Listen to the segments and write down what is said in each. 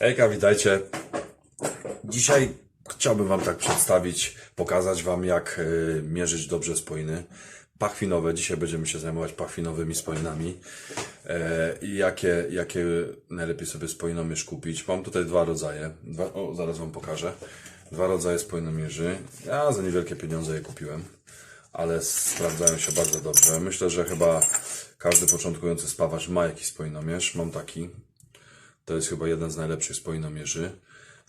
Hejka, witajcie. Dzisiaj chciałbym Wam tak przedstawić, pokazać Wam, jak y, mierzyć dobrze spoiny pachwinowe. Dzisiaj będziemy się zajmować pachwinowymi spoinami e, i jakie, jakie najlepiej sobie spoinomierz kupić. Mam tutaj dwa rodzaje. Dwa, o, zaraz Wam pokażę. Dwa rodzaje spoinomierzy. Ja za niewielkie pieniądze je kupiłem, ale sprawdzają się bardzo dobrze. Myślę, że chyba każdy początkujący spawacz ma jakiś spoinomierz. Mam taki. To jest chyba jeden z najlepszych spoinomierzy,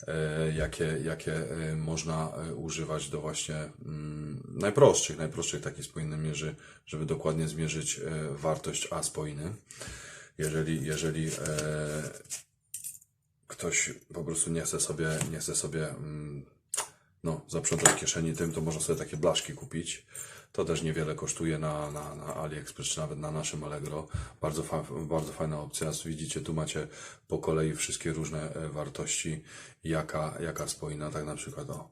e, jakie, jakie e, można e, używać do właśnie mm, najprostszych, najprostszych takich spoinomierzy, żeby dokładnie zmierzyć wartość A spoiny. Jeżeli, jeżeli ktoś po prostu nie chce sobie, nie chce sobie mm, no, zaprzątać kieszeni tym, to można sobie takie blaszki kupić. To też niewiele kosztuje na, na, na AliExpress, czy nawet na naszym Allegro. Bardzo, fa, bardzo fajna opcja. Widzicie, tu macie po kolei wszystkie różne e, wartości, jaka, jaka spoina, tak na przykład o,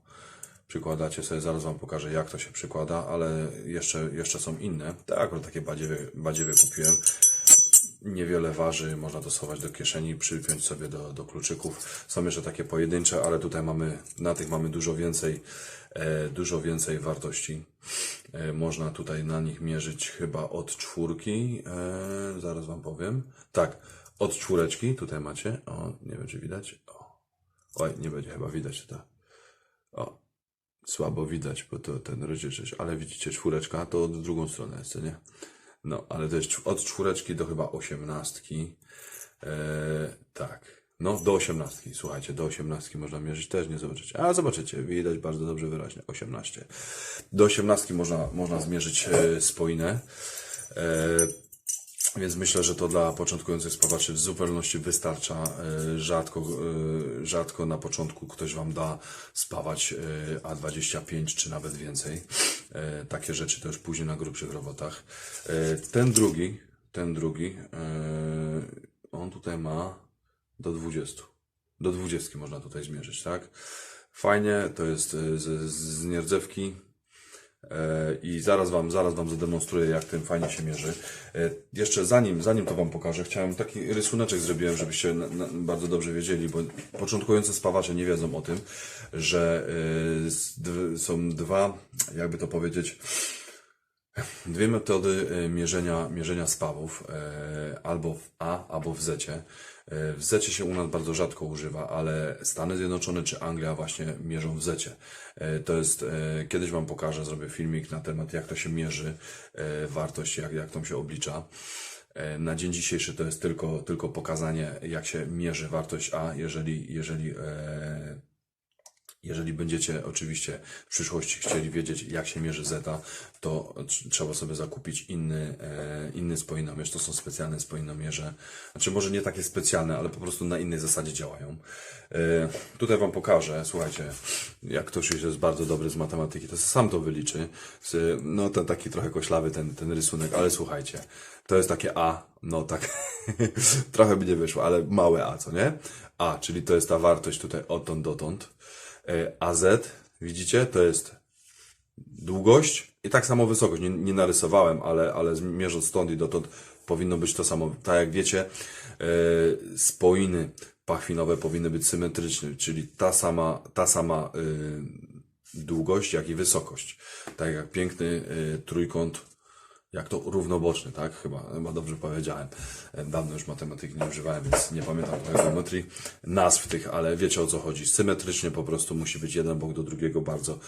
przykładacie sobie, zaraz Wam pokażę jak to się przykłada, ale jeszcze, jeszcze są inne. Tak, akurat takie badziewie, badziewie kupiłem niewiele waży, można to schować do kieszeni, przypiąć sobie do, do kluczyków. Są jeszcze takie pojedyncze, ale tutaj mamy, na tych mamy dużo więcej, e, dużo więcej wartości. E, można tutaj na nich mierzyć chyba od czwórki, e, zaraz Wam powiem. Tak, od czwóreczki, tutaj macie, o, nie wiem czy widać, o, oj, nie będzie chyba widać to. O, słabo widać, bo to ten rozdzielczość, ale widzicie czwóreczka, to od drugą stronę jest, co nie? No, ale to jest od czwóreczki do chyba osiemnastki. Eee, tak. No, do osiemnastki, słuchajcie, do osiemnastki można mierzyć, też nie zobaczycie. A zobaczycie, widać bardzo dobrze wyraźnie, 18. Do osiemnastki można, można zmierzyć e, spoinę. Więc myślę, że to dla początkujących spawaczy w zupełności wystarcza. E, Rzadko, e, rzadko na początku ktoś Wam da spawać e, A25 czy nawet więcej. Takie rzeczy to już później na grubszych robotach. Ten drugi, ten drugi, on tutaj ma do 20. Do 20 można tutaj zmierzyć, tak? Fajnie, to jest z, z nierdzewki. E, I zaraz wam, zaraz wam zademonstruję, jak tym fajnie się mierzy. E, Jeszcze zanim, zanim to wam pokażę, chciałem taki rysuneczek zrobiłem, żebyście na, na, bardzo dobrze wiedzieli, bo początkujący spawacze nie wiedzą o tym, że d- są dwa, jakby to powiedzieć, Dwie metody mierzenia, mierzenia spawów, e, albo w A, albo w Z. W Z się u nas bardzo rzadko używa, ale Stany Zjednoczone czy Anglia właśnie mierzą w Z. E, To jest, e, kiedyś Wam pokażę, zrobię filmik na temat, jak to się mierzy, e, wartość, jak, jak to się oblicza. E, Na dzień dzisiejszy to jest tylko, tylko pokazanie, jak się mierzy wartość A, jeżeli, jeżeli e, jeżeli będziecie oczywiście w przyszłości chcieli wiedzieć, jak się mierzy zeta, to tr- trzeba sobie zakupić inny, e, inny spoinomierz. To są specjalne spoinomierze. Znaczy, może nie takie specjalne, ale po prostu na innej zasadzie działają. E, tutaj Wam pokażę, słuchajcie, jak ktoś już jest bardzo dobry z matematyki, to sam to wyliczy. No, ten taki trochę koślawy ten, ten rysunek, ale słuchajcie, to jest takie A, no tak, trochę by nie wyszło, ale małe A, co nie? A, czyli to jest ta wartość tutaj odtąd dotąd. E, AZ, widzicie, to jest długość i tak samo wysokość. Nie, nie narysowałem, ale, ale mierząc stąd i dotąd powinno być to samo. Tak jak wiecie, e, spoiny pachwinowe powinny być symetryczne, czyli ta sama, ta sama e, długość, jak i wysokość. Tak jak piękny trójkąt jak to równoboczny, tak? Chyba, chyba dobrze powiedziałem. E, Dawno już matematyki nie używałem, więc nie pamiętam trochę geometrii nazw tych, ale wiecie o co chodzi. Symetrycznie po prostu musi być jeden bok do drugiego bardzo,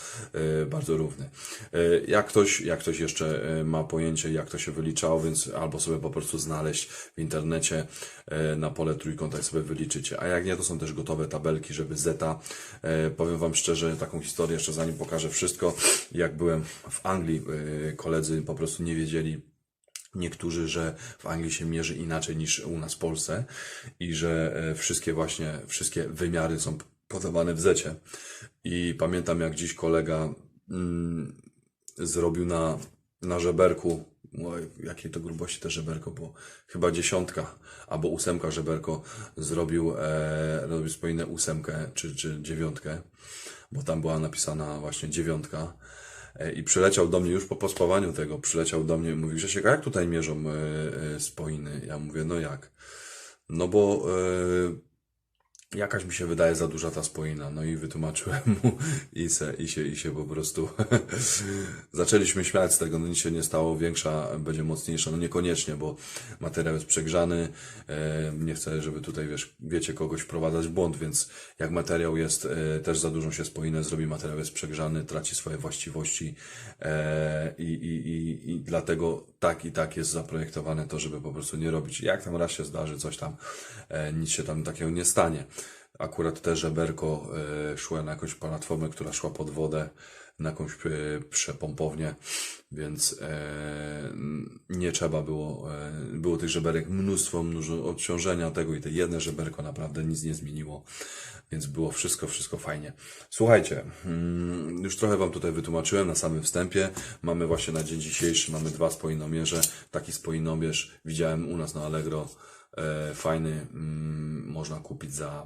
e, bardzo równy. E, Jak ktoś, jak ktoś jeszcze ma pojęcie, jak to się wyliczało, więc albo sobie po prostu znaleźć w internecie na pole trójkąta i sobie wyliczycie. A jak nie, to są też gotowe tabelki, żeby zeta. Powiem Wam szczerze, taką historię jeszcze zanim pokażę wszystko. Jak byłem w Anglii, koledzy po prostu nie wiedzieli, niektórzy, że w Anglii się mierzy inaczej niż u nas w Polsce i że e, wszystkie właśnie, wszystkie wymiary są podawane w zecie. I pamiętam jak dziś kolega mm, zrobił na, na żeberku, oj, jakiej to grubości to żeberko było, chyba dziesiątka albo ósemka żeberko, zrobił, e, robił swoją ósemkę czy, czy dziewiątkę, bo tam była napisana właśnie dziewiątka. E, I przyleciał do mnie już po pospawaniu tego, przyleciał do mnie i mówi, Grzesiek, a jak tutaj mierzą e, e, spoiny? Ja mówię, no jak? No bo jakaś mi się wydaje za duża ta spoina. No i wytłumaczyłem mu i se, i się, i się po prostu zaczęliśmy śmiać z tego, no nic się nie stało, większa będzie mocniejsza, no niekoniecznie, bo materiał jest przegrzany, e, nie chcę, żeby tutaj, wiesz, wiecie, kogoś wprowadzać w błąd, więc jak materiał jest, e, też za dużą się spoinę zrobi, materiał jest przegrzany, traci swoje właściwości e, i, i, i, i dlatego tak i tak jest zaprojektowane to, żeby po prostu nie robić. Jak tam raz się zdarzy, coś tam, nic się tam takiego nie stanie. Akurat te żeberko e, szło na jakąś platformę, która szła pod wodę, na jakąś e, przepompownię, więc e, nie trzeba było, było tych żeberek mnóstwo, mnóstwo odciążenia tego i te jedne żeberko naprawdę nic nie zmieniło, więc było wszystko, wszystko fajnie. Słuchajcie, mm, już trochę Wam tutaj wytłumaczyłem na samym wstępie. Mamy właśnie na dzień dzisiejszy, mamy dwa spoinomierze. Taki spoinomierz widziałem u nas na Allegro, fajny, mm, można kupić za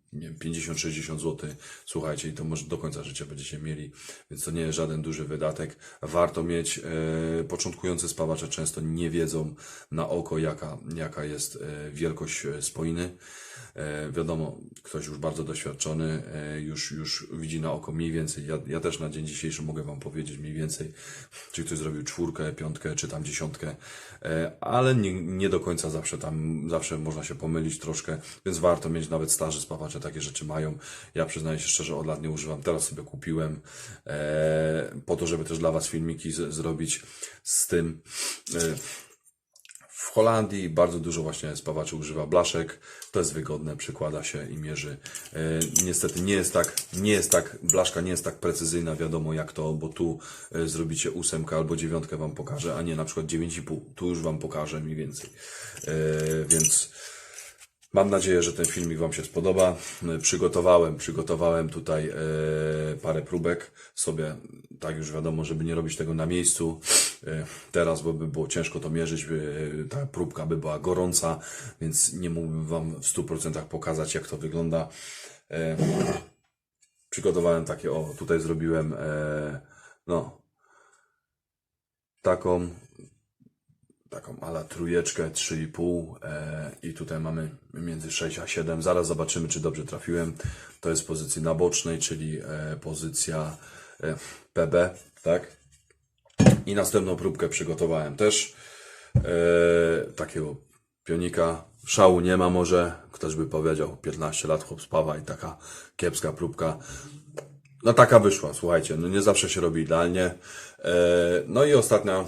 50-60 zł. Słuchajcie, i to może do końca życia będziecie mieli, więc to nie jest żaden duży wydatek. Warto mieć. E, początkujący spawacze często nie wiedzą na oko, jaka, jaka jest e, wielkość e, spoiny. E, wiadomo, ktoś już bardzo doświadczony, e, już, już widzi na oko mniej więcej. Ja, ja też na dzień dzisiejszy mogę Wam powiedzieć mniej więcej, czy ktoś zrobił czwórkę, piątkę, czy tam dziesiątkę, e, ale nie, nie do końca zawsze tam, zawsze można się pomylić troszkę, więc warto mieć nawet starzy spawacze, takie rzeczy mają. Ja przyznaję się szczerze, od lat nie używam, teraz sobie kupiłem, e, po to, żeby też dla Was filmiki z, zrobić z tym. E, w Holandii bardzo dużo właśnie spawaczy używa blaszek. To jest wygodne, przykłada się i mierzy. E, niestety nie jest tak, nie jest tak, blaszka nie jest tak precyzyjna, wiadomo jak to, bo tu e, zrobicie ósemkę albo dziewiątkę Wam pokażę, a nie na przykład 9,5. Tu już Wam pokażę mniej więcej. E, więc Mam nadzieję, że ten filmik Wam się spodoba. E, Przygotowałem, przygotowałem tutaj e, parę próbek sobie, tak już wiadomo, żeby nie robić tego na miejscu. E, teraz, bo by było ciężko to mierzyć, ta próbka by była gorąca, więc nie mógłbym Wam w 100% pokazać, jak to wygląda. Przygotowałem takie, o, tutaj zrobiłem, no, taką, taką ala trójeczkę, 3,5 e, i tutaj mamy między 6 a 7. Zaraz zobaczymy, czy dobrze trafiłem. To jest pozycji nabocznej, czyli e, pozycja e, PB, tak? I następną próbkę przygotowałem też e, takiego pionika. Szału nie ma może, ktoś by powiedział 15 lat chłop spawa i taka kiepska próbka. No taka wyszła, słuchajcie, no nie zawsze się robi idealnie. E, No i ostatnia e,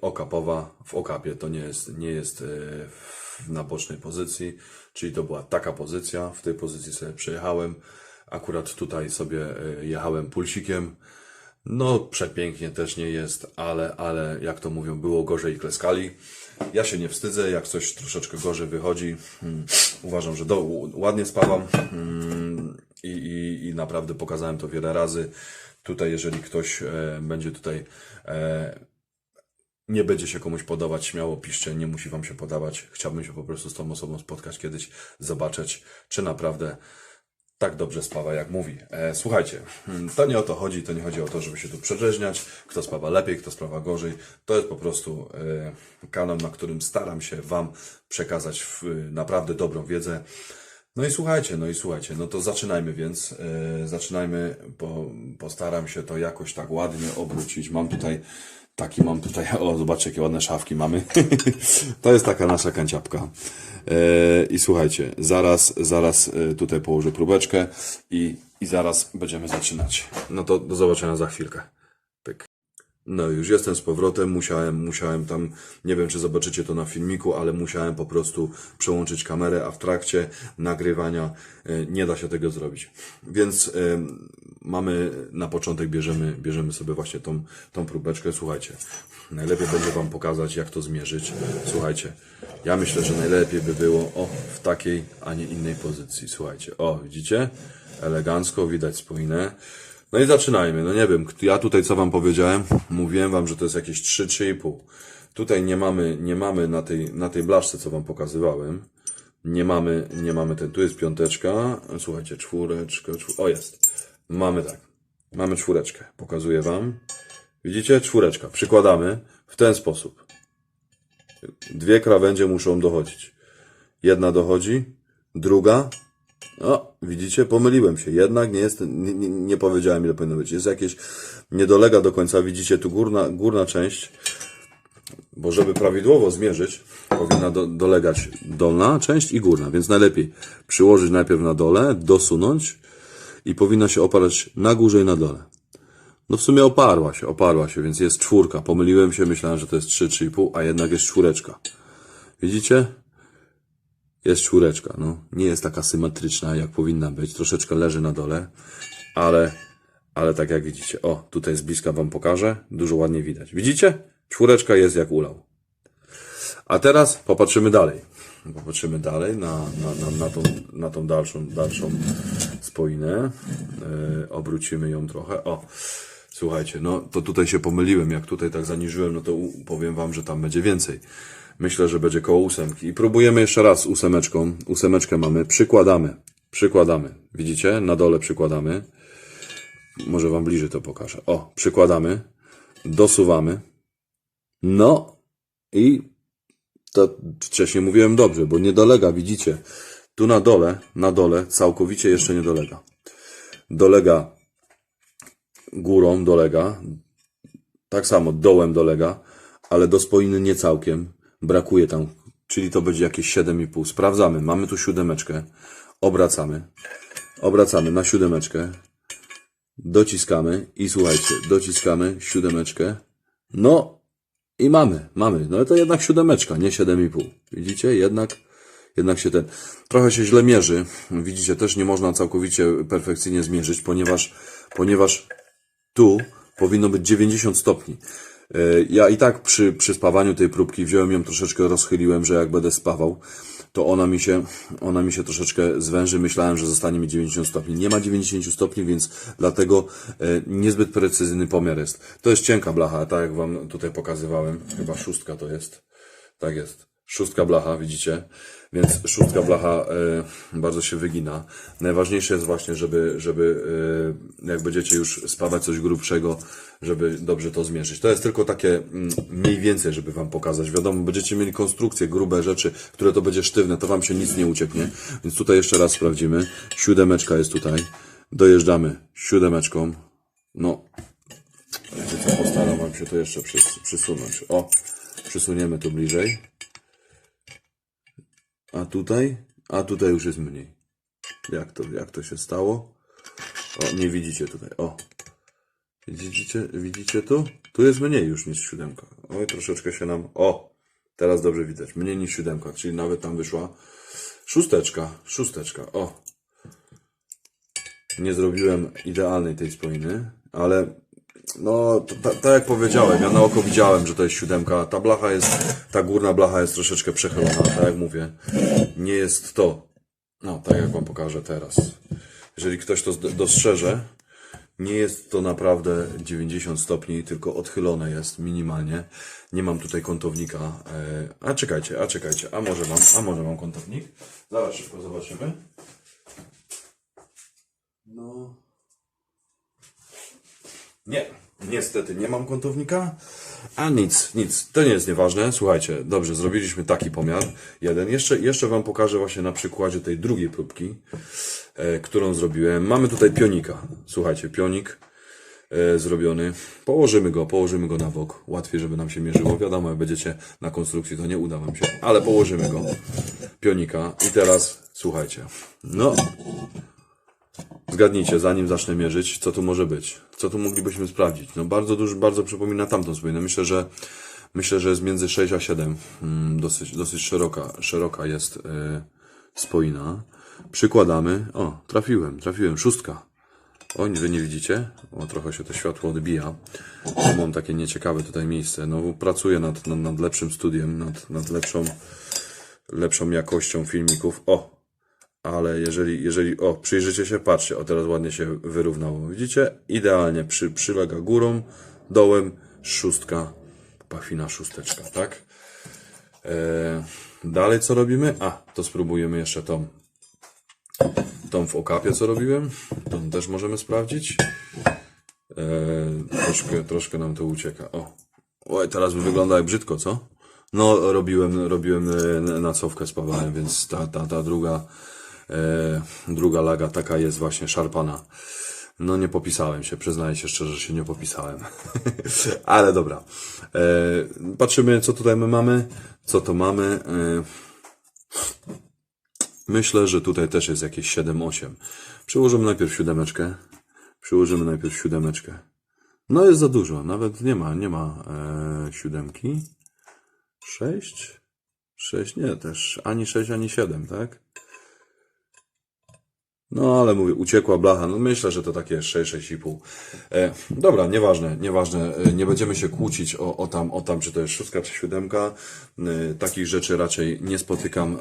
okapowa w okapie, to nie jest, nie jest e, w nabocznej pozycji, czyli to była taka pozycja, w tej pozycji sobie przejechałem. Akurat tutaj sobie jechałem pulsikiem. No, przepięknie też nie jest, ale, ale jak to mówią, było gorzej i kleskali. Ja się nie wstydzę, jak coś troszeczkę gorzej wychodzi. Hmm, uważam, że do, ładnie spawam hmm, i, i, i naprawdę pokazałem to wiele razy. Tutaj, jeżeli ktoś e, będzie tutaj e, nie będzie się komuś podobać, śmiało piszcie, nie musi Wam się podobać. Chciałbym się po prostu z tą osobą spotkać kiedyś, zobaczyć, czy naprawdę tak dobrze spawa, jak mówi. E, słuchajcie, hmm, to nie o to chodzi, to nie chodzi o to, żeby się tu przedrzeźniać, kto spawa lepiej, kto spawa gorzej. To jest po prostu e, kanał, na którym staram się Wam przekazać w, naprawdę dobrą wiedzę. No i słuchajcie, no i słuchajcie, no to zaczynajmy więc. E, zaczynajmy, bo postaram się to jakoś tak ładnie obrócić. Mam tutaj taki, mam tutaj, o zobaczcie jakie ładne szafki mamy. to jest taka nasza kanciapka. E, I słuchajcie, zaraz, zaraz e, tutaj położę próbeczkę i, i zaraz będziemy zaczynać. No to do zobaczenia za chwilkę. Pyk. No już jestem z powrotem, musiałem, musiałem tam, nie wiem czy zobaczycie to na filmiku, ale musiałem po prostu przełączyć kamerę, a w trakcie nagrywania e, nie da się tego zrobić. Więc e, mamy, na początek bierzemy, bierzemy sobie właśnie tą, tą próbeczkę, słuchajcie, najlepiej będzie Wam pokazać jak to zmierzyć, słuchajcie, ja myślę, że najlepiej by było, o, w takiej, a nie innej pozycji, słuchajcie, o, widzicie, elegancko, widać spójne, no i zaczynajmy. No nie wiem, ja tutaj co wam powiedziałem? Mówiłem wam, że to jest jakieś 3, 3,5. Tutaj nie mamy, nie mamy na tej, na tej blaszce, co wam pokazywałem. Nie mamy, nie mamy ten, tu jest piąteczka. Słuchajcie, czwóreczka, czwór... o jest. Mamy tak. Mamy czwóreczkę. Pokazuję wam. Widzicie? Czwóreczka. Przykładamy w ten sposób. Dwie krawędzie muszą dochodzić. Jedna dochodzi, druga O, widzicie, pomyliłem się. Jednak nie jest, nie, nie, nie powiedziałem ile powinno być. Jest jakieś, nie dolega do końca. Widzicie, tu górna, górna część, bo żeby prawidłowo zmierzyć, powinna do, dolegać dolna część i górna, więc najlepiej przyłożyć najpierw na dole, dosunąć i powinna się oparać na górze i na dole. No w sumie oparła się, oparła się, więc jest czwórka. Pomyliłem się, myślałem, że to jest 3, 3,5, a jednak jest czwóreczka. Widzicie? Jest czwóreczka, no. Nie jest taka symetryczna, jak powinna być. Troszeczkę leży na dole, ale, ale tak jak widzicie. O, tutaj z bliska wam pokażę. Dużo ładnie widać. Widzicie? Czwóreczka jest jak ulał. A teraz popatrzymy dalej. Popatrzymy dalej na, na, na, na, tą, na tą dalszą, dalszą spoinę. Yy, obrócimy ją trochę. O, słuchajcie, no to tutaj się pomyliłem. Jak tutaj tak zaniżyłem, no to powiem wam, że tam będzie więcej. Myślę, że będzie koło ósemki. I próbujemy jeszcze raz ósemeczką. Ósemeczkę mamy. Przykładamy. Przykładamy. Widzicie? Na dole przykładamy. Może wam bliżej to pokażę. O, przykładamy. Dosuwamy. No i to wcześniej mówiłem dobrze, bo nie dolega, widzicie. Tu na dole, na dole całkowicie jeszcze nie dolega. Dolega górą, dolega. Tak samo dołem dolega, ale do spoiny nie całkiem. Brakuje tam, czyli to będzie jakieś 7,5. Sprawdzamy. Mamy tu siódemeczkę. Obracamy. Obracamy na siódemeczkę. Dociskamy i słuchajcie, dociskamy siódemeczkę. No i mamy, mamy. No to jednak siódemeczka, nie 7,5. Widzicie? Jednak, jednak się ten, trochę się źle mierzy. Widzicie, też nie można całkowicie perfekcyjnie zmierzyć, ponieważ, ponieważ tu powinno być 90 stopni. E, Ja i tak przy, przy spawaniu tej próbki wziąłem ją troszeczkę, rozchyliłem, że jak będę spawał, to ona mi się, ona mi się troszeczkę zwęży. Myślałem, że zostanie mi 90 stopni. Nie ma 90 stopni, więc dlatego e, niezbyt precyzyjny pomiar jest. To jest cienka blacha, tak jak wam tutaj pokazywałem. Chyba szóstka to jest. Tak jest. Szóstka blacha, widzicie? Więc szóstka blacha e, bardzo się wygina. Najważniejsze jest właśnie, żeby, żeby e, jak będziecie już spawać coś grubszego, żeby dobrze to zmierzyć. To jest tylko takie mm, mniej więcej, żeby wam pokazać. Wiadomo, będziecie mieli konstrukcje, grube rzeczy, które to będzie sztywne, to wam się nic nie ucieknie. Więc tutaj jeszcze raz sprawdzimy. Siódemeczka jest tutaj. Dojeżdżamy siódemeczką. No, postaram wam się to jeszcze przys- przysunąć. O, przysuniemy tu bliżej. A tutaj? A tutaj już jest mniej. Jak to, jak to się stało? O, nie widzicie tutaj. O. Widzicie, widzicie tu? Tu jest mniej już niż siódemka. Oj, troszeczkę się nam... O! Teraz dobrze widać. Mniej niż siódemka, czyli nawet tam wyszła szósteczka. Szósteczka. O! Nie zrobiłem idealnej tej spoiny, ale no, tak jak powiedziałem, ja na oko widziałem, że to jest siódemka. Ta blacha jest, ta górna blacha jest troszeczkę przechylona, tak jak mówię. Nie jest to, no, tak jak wam pokażę teraz. Jeżeli ktoś to dostrzeże, nie jest to naprawdę 90 stopni, tylko odchylone jest minimalnie. Nie mam tutaj kątownika. e, A czekajcie, a czekajcie, a może mam, a może mam kątownik? Zaraz szybko zobaczymy. No. Nie, niestety nie mam kątownika. A nic, nic, to nie jest nieważne. Słuchajcie, dobrze, zrobiliśmy taki pomiar. Jeden. Jeszcze, jeszcze Wam pokażę właśnie na przykładzie tej drugiej próbki, e, którą zrobiłem. Mamy tutaj pionika. Słuchajcie, pionik e, zrobiony. Położymy go, położymy go na bok. Łatwiej, żeby nam się mierzyło. Wiadomo, jak będziecie na konstrukcji, to nie uda Wam się. Ale położymy go. Pionika. I teraz, słuchajcie. No, Zgadnijcie, zanim zacznę mierzyć, co tu może być. Co tu moglibyśmy sprawdzić? No bardzo dużo, bardzo przypomina tamtą spoinę. Myślę, że myślę, że jest między 6 a 7. Mm, dosyć, dosyć szeroka, szeroka jest y, spoina. Przykładamy. O, trafiłem, trafiłem. Szóstka. O, wy nie widzicie? O, trochę się to światło odbija. Mam takie nieciekawe tutaj miejsce. No, pracuję nad, nad, nad lepszym studiem, nad, nad lepszą, lepszą jakością filmików. O, ale jeżeli, jeżeli, o, przyjrzycie się, patrzcie, o teraz ładnie się wyrównało. Widzicie? Idealnie przy, przylega górą, dołem, szóstka, pachwina szósteczka, tak? E, dalej co robimy? A, to spróbujemy jeszcze tą, tą w okapie, co robiłem. Tą też możemy sprawdzić. E, troszkę, troszkę nam to ucieka. O, oj, teraz wygląda jak brzydko, co? No, robiłem, robiłem e, na cofkę spawałem, więc ta, ta, ta druga druga laga taka jest właśnie szarpana. No nie popisałem się, przyznaję się szczerze, że się nie popisałem. Ale dobra. E, patrzymy, co tutaj my mamy. Co to mamy? E, myślę, że tutaj też jest jakieś 7-8. Przyłożymy najpierw siódemeczkę. Przyłożymy najpierw siódemeczkę. No jest za dużo, nawet nie ma, nie ma e, siódemki. Sześć? Sześć, nie, też ani sześć, ani siedem, tak? No, ale mówię, uciekła blacha. No myślę, że to takie 6, 6,5. E, dobra, nieważne, nieważne. E, nie będziemy się kłócić o, o, tam, o tam, czy to jest szóstka, czy siódemka. E, takich rzeczy raczej nie spotykam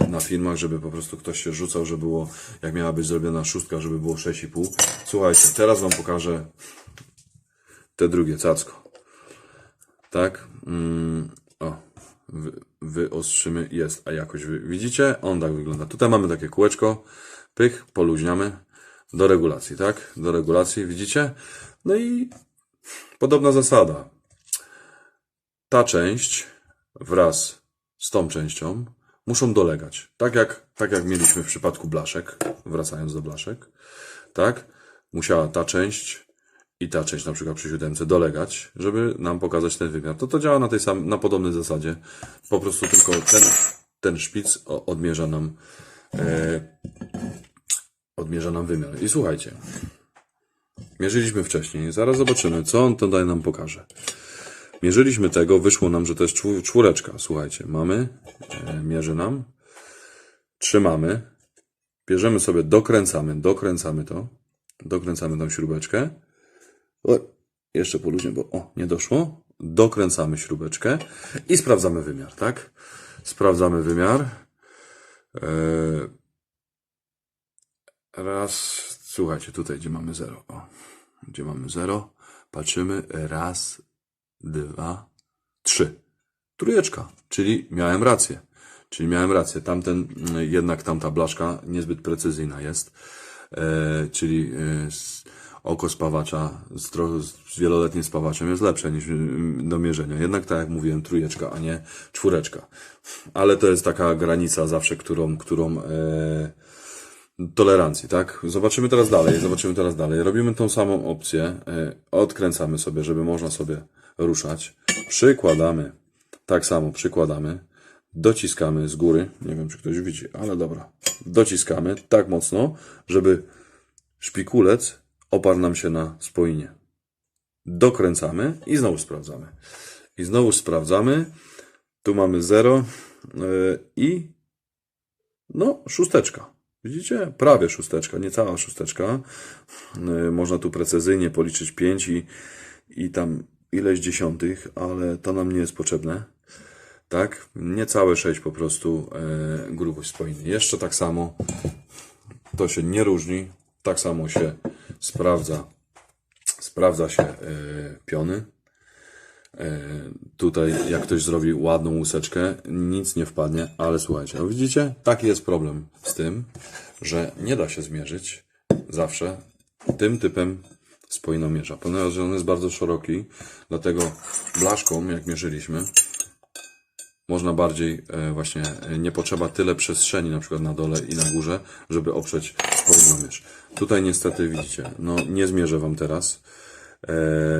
e, na filmach, żeby po prostu ktoś się rzucał, że było, jak miała być zrobiona szóstka, żeby było 6,5. Słuchajcie, teraz Wam pokażę te drugie cacko. Tak? Mm, o, wy, wyostrzymy, jest, a jakoś wy, widzicie? On tak wygląda. Tutaj mamy takie kółeczko, pych, poluźniamy do regulacji, tak? Do regulacji, widzicie? No i podobna zasada. Ta część wraz z tą częścią muszą dolegać. Tak jak, tak jak mieliśmy w przypadku blaszek, wracając do blaszek, tak? Musiała ta część i ta część na przykład przy siódemce dolegać, żeby nam pokazać ten wymiar. To to działa na tej sam, na podobnej zasadzie. Po prostu tylko ten, ten szpic odmierza nam e, odmierza nam wymiar. I słuchajcie, mierzyliśmy wcześniej, zaraz zobaczymy, co on tutaj nam pokaże. Mierzyliśmy tego, wyszło nam, że to jest czwór- czwóreczka. Słuchajcie, mamy, e, mierzy nam, trzymamy, bierzemy sobie, dokręcamy, dokręcamy to, dokręcamy tą śrubeczkę. O, jeszcze poluźnie, bo o, nie doszło. Dokręcamy śrubeczkę i sprawdzamy wymiar, tak? Sprawdzamy wymiar. Eee, raz, słuchajcie, tutaj gdzie mamy 0. O, gdzie mamy 0. Patrzymy. Raz, dwa, trzy. Trójeczka, czyli miałem rację. Czyli miałem rację. Tamten, mm, jednak tamta blaszka niezbyt precyzyjna jest. E, czyli e, oko spawacza z, z wieloletnim spawaczem jest lepsze niż mm, do mierzenia. Jednak tak jak mówiłem, trójeczka, a nie czwóreczka. Ale to jest taka granica zawsze, którą, którą e, tolerancji, tak? Zobaczymy teraz dalej, zobaczymy teraz dalej. Robimy tą samą opcję, e, odkręcamy sobie, żeby można sobie ruszać. Przykładamy, tak samo przykładamy, dociskamy z góry, nie wiem czy ktoś widzi, ale dobra. Dociskamy tak mocno, żeby szpikulec oparł nam się na spoinie. Dokręcamy i znowu sprawdzamy. I znowu sprawdzamy. Tu mamy 0 i no, szósteczka. Widzicie? Prawie szósteczka, nie cała szósteczka. Yy, Można tu precyzyjnie policzyć 5 i, i tam ileś dziesiątych, ale to nam nie jest potrzebne. Tak? Niecałe 6 po prostu e, grubość spoiny. Jeszcze tak samo to się nie różni. Tak samo się sprawdza. Sprawdza się e, piony. E, tutaj, jak ktoś zrobi ładną łuseczkę, nic nie wpadnie, ale słuchajcie, no widzicie, taki jest problem z tym, że nie da się zmierzyć zawsze tym typem spoinomierza, ponieważ on jest bardzo szeroki, dlatego blaszką, jak mierzyliśmy, można bardziej e, właśnie, e, nie potrzeba tyle przestrzeni na przykład na dole i na górze, żeby oprzeć spoinomierz. Tutaj niestety widzicie, no nie zmierzę Wam teraz,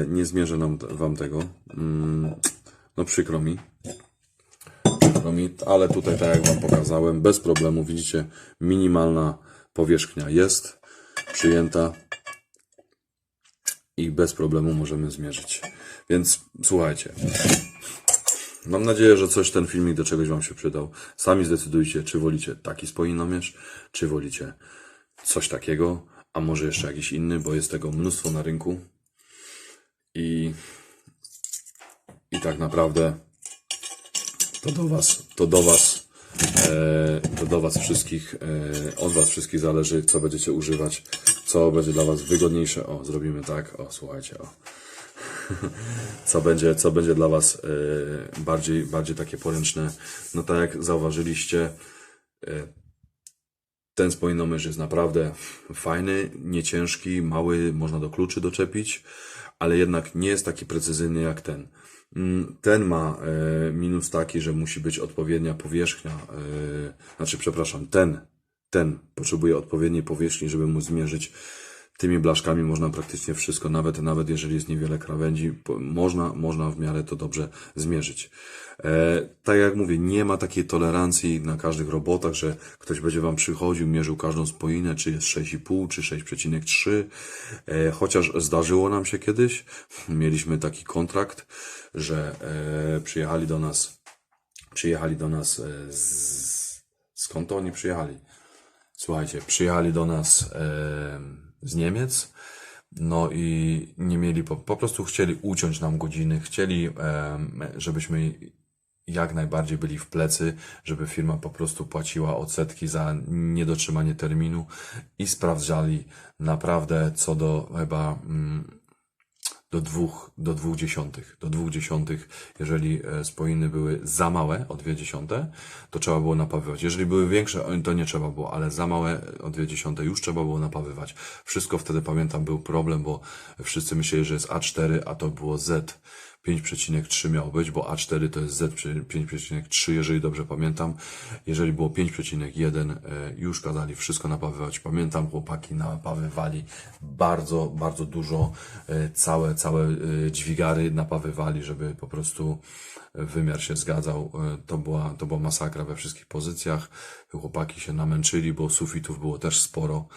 nie zmierzę nam, Wam tego, mm, no przykro mi, przykro mi, ale tutaj tak jak Wam pokazałem, bez problemu, widzicie, minimalna powierzchnia jest przyjęta i bez problemu możemy zmierzyć. Więc słuchajcie, Mam nadzieję, że coś ten filmik do czegoś Wam się przydał. Sami zdecydujcie, czy wolicie taki spoinomierz, czy wolicie coś takiego, a może jeszcze jakiś inny, bo jest tego mnóstwo na rynku. I, i tak naprawdę to do Was, to do Was, e, to do Was wszystkich, e, od Was wszystkich zależy, co będziecie używać, co będzie dla Was wygodniejsze. O, zrobimy tak, o, słuchajcie, o co będzie, co będzie dla Was e, bardziej, bardziej takie poręczne. No tak jak zauważyliście, ten spoinomierz jest naprawdę fajny, nieciężki, mały, można do kluczy doczepić, ale jednak nie jest taki precyzyjny jak ten. Mm, Ten ma e, minus taki, że musi być odpowiednia powierzchnia, e, znaczy przepraszam, ten ten potrzebuje odpowiedniej powierzchni, żeby móc zmierzyć. Tymi blaszkami można praktycznie wszystko, nawet, nawet jeżeli jest niewiele krawędzi, można, można w miarę to dobrze zmierzyć. E, tak jak mówię, nie ma takiej tolerancji na każdych robotach, że ktoś będzie Wam przychodził, mierzył każdą spoinę, czy jest 6,5, czy 6,3. E, chociaż zdarzyło nam się kiedyś, mieliśmy taki kontrakt, że e, przyjechali do nas, przyjechali do nas e, z, skąd to oni przyjechali? Słuchajcie, przyjechali do nas e, z Niemiec, no i nie mieli, po, po prostu chcieli uciąć nam godziny, chcieli, żebyśmy jak najbardziej byli w plecy, żeby firma po prostu płaciła odsetki za niedotrzymanie terminu i sprawdzali naprawdę co do chyba mm, do dwóch, do dwóch dziesiątych. Do dwóch dziesiątych, jeżeli e, spoiny były za małe o dwie dziesiąte, to trzeba było napawywać. Jeżeli były większe, to nie trzeba było, ale za małe o dwie dziesiąte już trzeba było napawywać. Wszystko wtedy pamiętam był problem, bo wszyscy myśleli, że jest A4, a to było Z. 5,3 miało być, bo A4 to jest Z 5,3, jeżeli dobrze pamiętam. Jeżeli było 5,1, e, już kazali wszystko napawywać. Pamiętam, chłopaki napawywali bardzo, bardzo dużo. e, Całe, całe e, dźwigary napawywali, żeby po prostu wymiar się zgadzał. To była, to była masakra we wszystkich pozycjach. Chłopaki się namęczyli, bo sufitów było też sporo.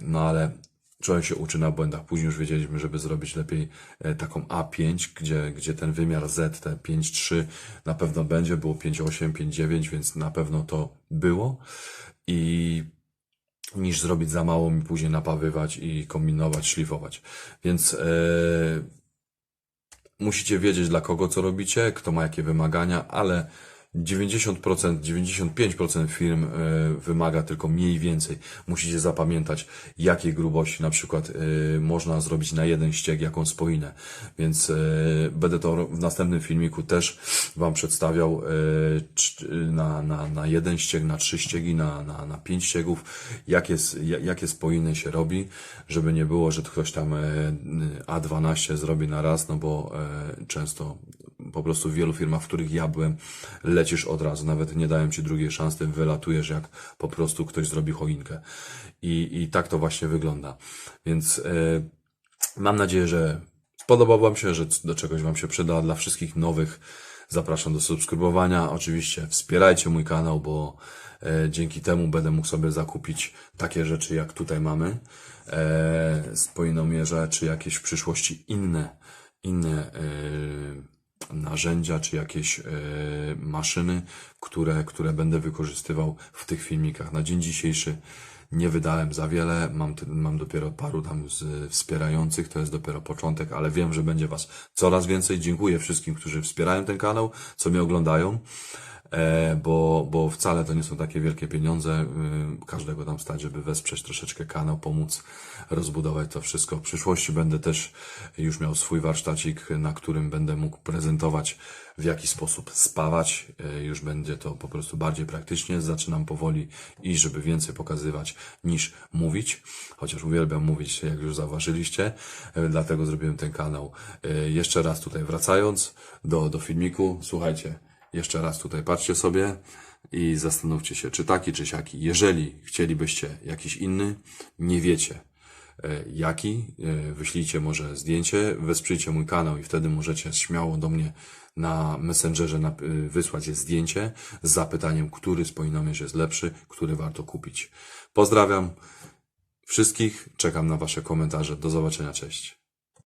No ale człowiek się uczy na błędach. Później już wiedzieliśmy, żeby zrobić lepiej e, taką A5, gdzie, gdzie ten wymiar Z, te 5,3 na pewno będzie, było 5,8, 5,9, więc na pewno to było. I niż zrobić za mało i później napawywać i kombinować, szlifować. Więc e, musicie wiedzieć dla kogo co robicie, kto ma jakie wymagania, ale 90%, 95% firm e, wymaga tylko mniej więcej. Musicie zapamiętać, jakiej grubości na przykład e, można zrobić na jeden ścieg, jaką spoinę. Więc e, będę to w następnym filmiku też Wam przedstawiał na, na, na jeden ścieg, na trzy ściegi, na, na, na pięć ściegów, jakie, jakie spoiny się robi, żeby nie było, że ktoś tam e, A12 zrobi na raz, no bo często po prostu w wielu firmach, w których ja byłem, lecisz od razu, nawet nie dają ci drugiej szansy, wylatujesz jak po prostu ktoś zrobi choinkę. I, i tak to właśnie wygląda. Więc e, mam nadzieję, że spodobał Wam się, że do czegoś Wam się przyda. Dla wszystkich nowych zapraszam do subskrybowania. Oczywiście wspierajcie mój kanał, bo e, dzięki temu będę mógł sobie zakupić takie rzeczy, jak tutaj mamy. E, spoinomierze, czy jakieś w przyszłości inne, inne e, narzędzia, czy jakieś e, maszyny, które, które będę wykorzystywał w tych filmikach. Na dzień dzisiejszy nie wydałem za wiele, mam, mam dopiero paru tam z wspierających, to jest dopiero początek, ale wiem, że będzie Was coraz więcej. Dziękuję wszystkim, którzy wspierają ten kanał, co mnie oglądają, bo, bo wcale to nie są takie wielkie pieniądze. y, Każdego tam stać, żeby wesprzeć troszeczkę kanał, pomóc rozbudować to wszystko. W przyszłości będę też już miał swój warsztacik, na którym będę mógł prezentować w jaki sposób spawać. E, Już będzie to po prostu bardziej praktycznie. Zaczynam powoli i żeby więcej pokazywać niż mówić. Chociaż uwielbiam mówić, jak już zauważyliście. E, Dlatego zrobiłem ten kanał. E, Jeszcze raz tutaj wracając do, do filmiku. Słuchajcie, jeszcze raz tutaj patrzcie sobie i zastanówcie się, czy taki, czy siaki. Jeżeli chcielibyście jakiś inny, nie wiecie, e, jaki, e, wyślijcie może zdjęcie, wesprzyjcie mój kanał i wtedy możecie śmiało do mnie na Messengerze y, wysłać zdjęcie z zapytaniem, który spoinomierz jest lepszy, który warto kupić. Pozdrawiam wszystkich, czekam na Wasze komentarze. Do zobaczenia, cześć.